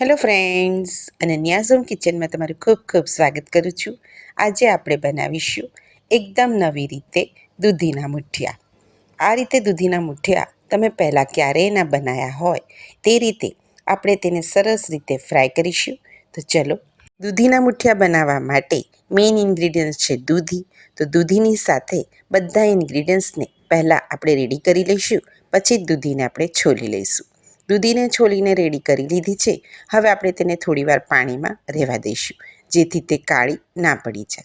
Hello friends અને ન્યાઝોમ કિચનમાં તમારું ખૂબ ખૂબ સ્વાગત કરું છું. આજે આપણે બનાવીશું એકદમ નવી રીતે દૂધીના મુઠિયા. આ રીતે દૂધીના મુઠિયા તમે પહેલાં ક્યારેય ના બનાવ્યા હોય તે રીતે આપણે તેને સરસ રીતે ફ્રાય કરીશું. તો ચલો, દૂધીના મુઠિયા બનાવવા માટે મેઇન ઇન્ગ્રીડિયન્ટ્સ છે દૂધી. તો દૂધીની સાથે બધા ઇન્ગ્રીડિયન્ટ્સને પહેલાં આપણે રેડી કરી લઈશું, પછી જ દૂધીને આપણે છોલી લઈશું. દૂધીને છોલીને રેડી કરી લીધી છે. હવે આપણે તેને થોડીવાર પાણીમાં રહેવા દઈશું, જેથી તે કાળી ના પડી જાય.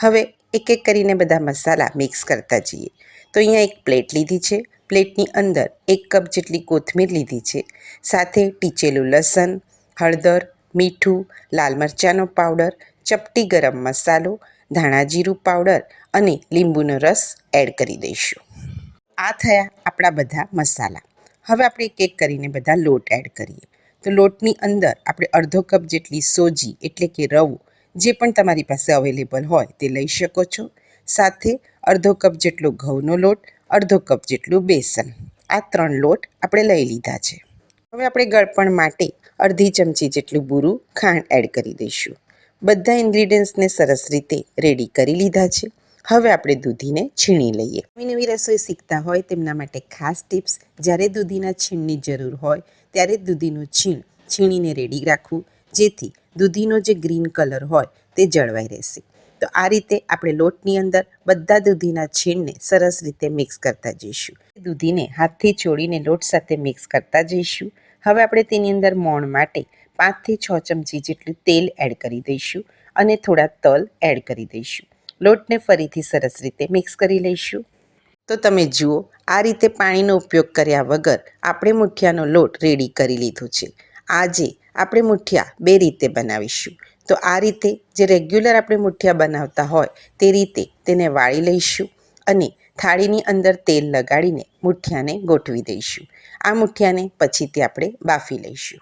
હવે એક એક કરીને બધા મસાલા મિક્સ કરતા જઈએ. તો અહીંયા એક પ્લેટ લીધી છે. પ્લેટની અંદર એક કપ જેટલી કોથમીર લીધી છે. સાથે ટીચેલું લસણ, હળદર, મીઠું, લાલ મરચાંનો પાવડર, ચપટી ગરમ મસાલો, ધાણા જીરું પાવડર અને લીંબુનો રસ એડ કરી દઈશું. આ થયા આપણા બધા મસાલા. હવે આપણે એક એક કરીને બધા લોટ એડ કરીએ. તો લોટની અંદર આપણે અડધો કપ જેટલી સોજી એટલે કે રવો, જે પણ તમારી પાસે અવેલેબલ હોય તે લઈ શકો છો. સાથે અડધો કપ જેટલો ઘઉંનો લોટ, અડધો કપ જેટલું બેસન. આ ત્રણ લોટ આપણે લઈ લીધા છે. હવે આપણે ગળપણ માટે અડધી ચમચી જેટલું બુરું ખાંડ એડ કરી દઈશું. બધા ઇન્ગ્રીડિયન્ટ્સને સરસ રીતે રેડી કરી લીધા છે. હવે આપણે દૂધીને છીણી લઈએ. નવી નવી રસોઈ શીખતા હોય તેમના માટે ખાસ ટિપ્સ. જ્યારે દૂધીના છીણની જરૂર હોય ત્યારે દૂધીનું છીણ છીણીને રેડી રાખવું. જેથી દૂધીનો જે ગ્રીન કલર હોય તે જળવાઈ રહેશે. તો આ રીતે આપણે લોટની અંદર બધા દૂધીના છીણને સરસ રીતે મિક્સ કરતા જઈશું. દૂધીને હાથથી છોડીને લોટ સાથે મિક્સ કરતા જઈશું. હવે આપણે તેની અંદર મોણ માટે પાંચથી છ ચમચી જેટલું તેલ એડ કરી દઈશું અને થોડા તલ એડ કરી દઈશું. લોટને ફરીથી સરસ રીતે મિક્સ કરી લઈશું. તો તમે જુઓ, આ રીતે પાણીનો ઉપયોગ કર્યા વગર આપણે મુઠિયાનો લોટ રેડી કરી લીધો છે. આજે આપણે મુઠિયા બે રીતે બનાવીશું. તો આ રીતે જે રેગ્યુલર આપણે મુઠિયા બનાવતા હોય તે રીતે તેને વાળી લઈશું અને થાળીની અંદર તેલ લગાડીને મુઠિયાને ગોઠવી દઈશું. આ મુઠિયાને પછીથી આપણે બાફી લઈશું.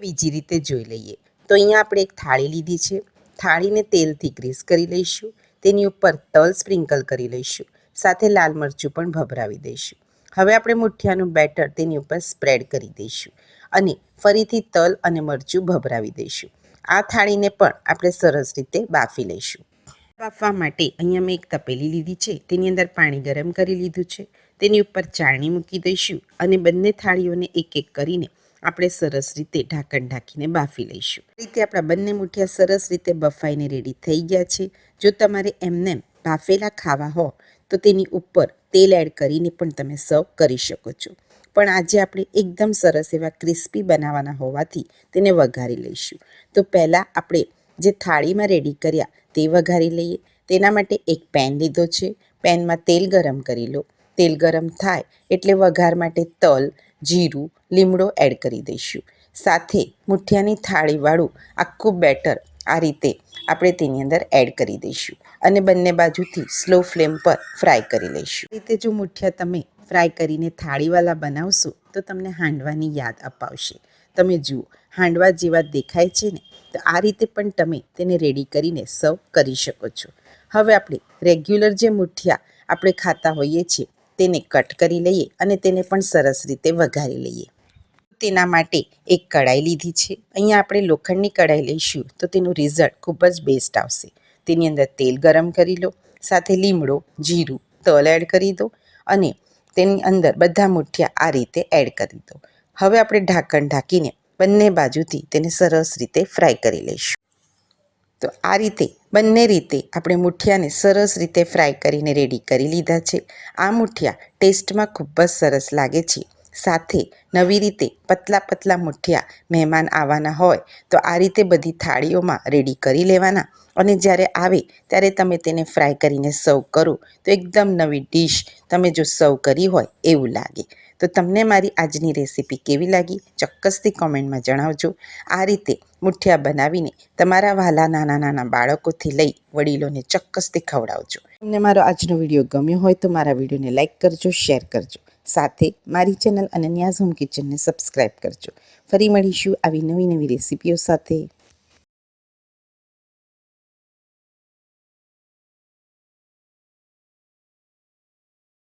બીજી રીતે જોઈ લઈએ. તો અહીંયા આપણે એક થાળી લીધી છે. થાળીને તેલથી ગ્રીસ કરી લઈશું. તેની ઉપર તલ સ્પ્રિંકલ કરી લઈશું. સાથે લાલ મરચું પણ ભભરાવી દઈશું. હવે આપણે મુઠિયાનું બેટર તેની ઉપર સ્પ્રેડ કરી દઈશું અને ફરીથી તલ અને મરચું ભભરાવી દઈશું. આ થાળીને પણ આપણે સરસ રીતે બાફી લઈશું. બાફવા માટે અહીંયા મેં એક તપેલી લીધી છે. તેની અંદર પાણી ગરમ કરી લીધું છે. તેની ઉપર ચાળણી મૂકી દઈશું અને બંને થાળીઓને એક એક કરીને આપણે સરસ રીતે ઢાંકણ ઢાંકીને બાફી લઈશું. રીતે આપણા બંને મુઠિયા સરસ રીતે બફાઈને રેડી થઈ ગયા છે. જો તમારે એમને બાફેલા ખાવા હો, તો તેની ઉપર તેલ એડ કરીને પણ તમે સર્વ કરી શકો છો. પણ આજે આપણે એકદમ સરસ એવા ક્રિસ્પી બનાવવાના હોવાથી તેને વઘારી લઈશું. તો પહેલાં આપણે જે થાળીમાં રેડી કર્યા તે વઘારી લઈએ. તેના માટે એક પેન લીધો છે. પેનમાં તેલ ગરમ કરી લો. તેલ ગરમ થાય એટલે વઘાર માટે તલ જીરું, લીમડો એડ કરી દઈશું. સાથે મુઠિયાની થાળીવાળું આખું બેટર આ રીતે આપણે તેની અંદર એડ કરી દઈશું અને બંને બાજુથી સ્લો ફ્લેમ પર ફ્રાય કરી લઈશું. રીતે જો મુઠિયા તમે ફ્રાય કરીને થાળીવાળા બનાવશો, તો તમને હાંડવાની યાદ અપાવશે. તમે જુઓ, હાંડવા જેવા દેખાય છે ને, તો આ રીતે પણ તમે તેને રેડી કરીને સર્વ કરી શકો છો. હવે આપણે રેગ્યુલર જે મુઠિયા આપણે ખાતા હોઈએ છીએ તેને કટ કરી લઈએ અને તેને પણ સરસ રીતે વઘારી લઈએ. તેના માટે એક કઢાઈ લીધી છે. અહીંયા આપણે લોખંડની કઢાઈ લઈશું તો તેનું રિઝલ્ટ ખૂબ જ બેસ્ટ આવશે. તેની અંદર તેલ ગરમ કરી લો, સાથે લીમડો, જીરું, તલ એડ કરી દો અને તેની અંદર બધા મુઠિયા આ રીતે એડ કરી દો. હવે આપણે ઢાંકણ ઢાંકીને બંને બાજુથી તેને સરસ રીતે ફ્રાય કરી લઈશું. તો આ રીતે, બંને રીતે આપણે મુઠિયાને સરસ રીતે ફ્રાય કરીને રેડી કરી લીધા છે. આ મુઠિયા ટેસ્ટમાં ખૂબ જ સરસ લાગે છે. સાથે નવી રીતે પતલા પતલા મુઠિયા મહેમાન આવવાના હોય તો આ રીતે બધી થાળીઓમાં રેડી કરી લેવાના. અને જ્યારે આવે ત્યારે તમે તેને ફ્રાય કરીને સર્વ કરો તો એકદમ નવી ડીશ તમે જો સર્વ કરી હોય એવું લાગે. તો તમને મારી આજની રેસીપી કેવી લાગી ચોક્કસથી કોમેન્ટમાં જણાવજો. આ રીતે મુઠિયા બનાવીને તમારા વહાલા નાના નાના બાળકોથી લઈ વડીલોને ચોક્કસથી ખવડાવજો. તમને મારો આજનો વીડિયો ગમ્યો હોય તો મારા વિડીયોને લાઇક કરજો, શેર કરજો. સાથે મારી ચેનલ અને ન્યાઝ હોમ કિચનને સબસ્ક્રાઈબ કરજો. ફરી મળીશું આવી નવી નવી રેસીપીઓ સાથે.